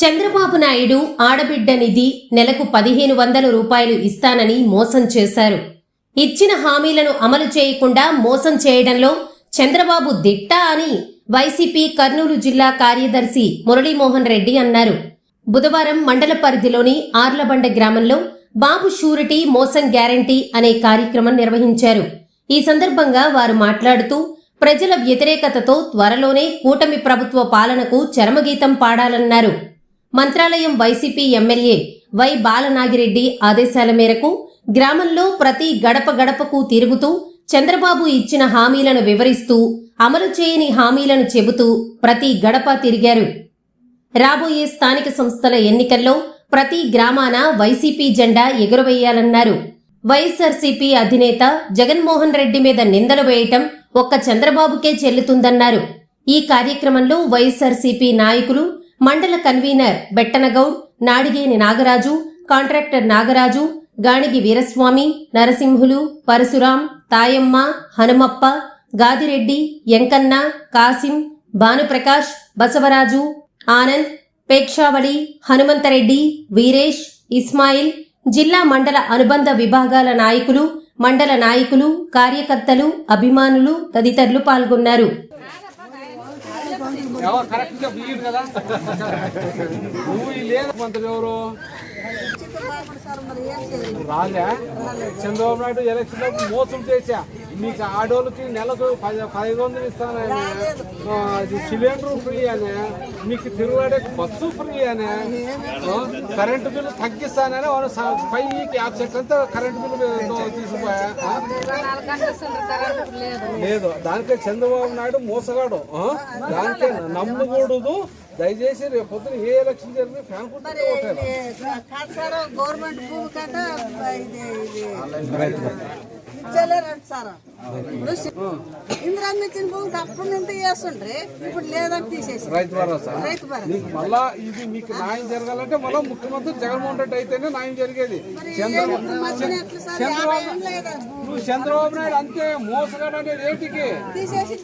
చంద్రబాబు నాయుడు ఆడబిడ్డ నిధి నెలకు పదిహేను వందల రూపాయలు ఇస్తానని మోసం చేశారు. ఇచ్చిన హామీలను అమలు చేయకుండా మోసం చేయడంలో చంద్రబాబు దిట్ట అని వైసీపీ కర్నూలు జిల్లా కార్యదర్శి మురళీమోహన్ రెడ్డి అన్నారు. బుధవారం మండల పరిధిలోని ఆర్లబండ గ్రామంలో బాబు షూరిటీ మోసం గ్యారంటీ అనే కార్యక్రమం నిర్వహించారు. ఈ సందర్భంగా వారు మాట్లాడుతూ ప్రజల వ్యతిరేకతతో త్వరలోనే కూటమి ప్రభుత్వ పాలనకు చరమగీతం పాడాలన్నారు. Mantralayam YCP MLA why Balanagireddy ఆదేశాల మేరకు గ్రామంలో ప్రతి గడప గడపకు తిరుగుతూ చంద్రబాబు ఇచ్చిన హామీలను వివరిస్తూ అమలు చేయని హామీలను చెబుతూ ప్రతి గడప తిరిగారు. రాబోయే స్థానిక సంస్థల ఎన్నికల్లో ప్రతి గ్రామాన వైసీపీ జెండా ఎగురవేయాలన్నారు. వైఎస్ఆర్సీపీ అధినేత జగన్మోహన్ రెడ్డి మీద నిందలు వేయటం ఒక్క చంద్రబాబుకే చెల్లుతుందన్నారు. ఈ కార్యక్రమంలో వైఎస్ఆర్సీపీ నాయకులు మండల కన్వీనర్ బెట్టనగౌడ్ నాడిగేని నాగరాజు కాంట్రాక్టర్ నాగరాజు గాణిగి వీరస్వామి నరసింహులు పరశురాం తాయమ్మ హనుమప్ప గాదిరెడ్డి ఎంకన్న కాసిం భానుప్రకాష్ బసవరాజు ఆనంద్ పేక్షావళి హనుమంతరెడ్డి వీరేష్ ఇస్మాయిల్ జిల్లా మండల అనుబంధ విభాగాల నాయకులు మండల నాయకులు కార్యకర్తలు అభిమానులు తదితరులు పాల్గొన్నారు. చంద్రబాబు నాయుడు ఎలక్షన్ మోసం చేశా. మీకు ఆడోళ్ళకి నెలకు పది పదిహేను వందలు ఇస్తాను ఆయన సిలిండర్ ఫ్రీ అని. మీకు తిరుగుడే బస్సు ఫ్రీ అని. కరెంటు బిల్లు తగ్గిస్తానని స- పైకి యాభై చెట్ల అంతా కరెంటు బిల్లు తీసుకుపోయా ఆ? లేదు దానికే చంద్రబాబు నాయుడు మోసగాడు? దానికే నమ్మకూడదు. దయచేసి రేపు పొద్దున ఏ ఎలక్షన్ జరిగినా ఫ్యాన్ కుట్టి ఓటారు సార్ గవర్నమెంట్ భూమి కంటే సార్ ఇప్పుడు భూమికి చేస్తుండ్రి. లేదని తీసేసి. రైతు భరోసా. రైతు భరోసా. నీకు మళ్ళా ఇది మీకు న్యాయం జరగాలంటే మళ్ళా ముఖ్యమంత్రి జగన్మోహన్ రెడ్డి అయితేనే న్యాయం జరిగేది. చంద్రబాబు నాయుడు అంతే మోసగాడు అనేది ఏంటికి తీసేసి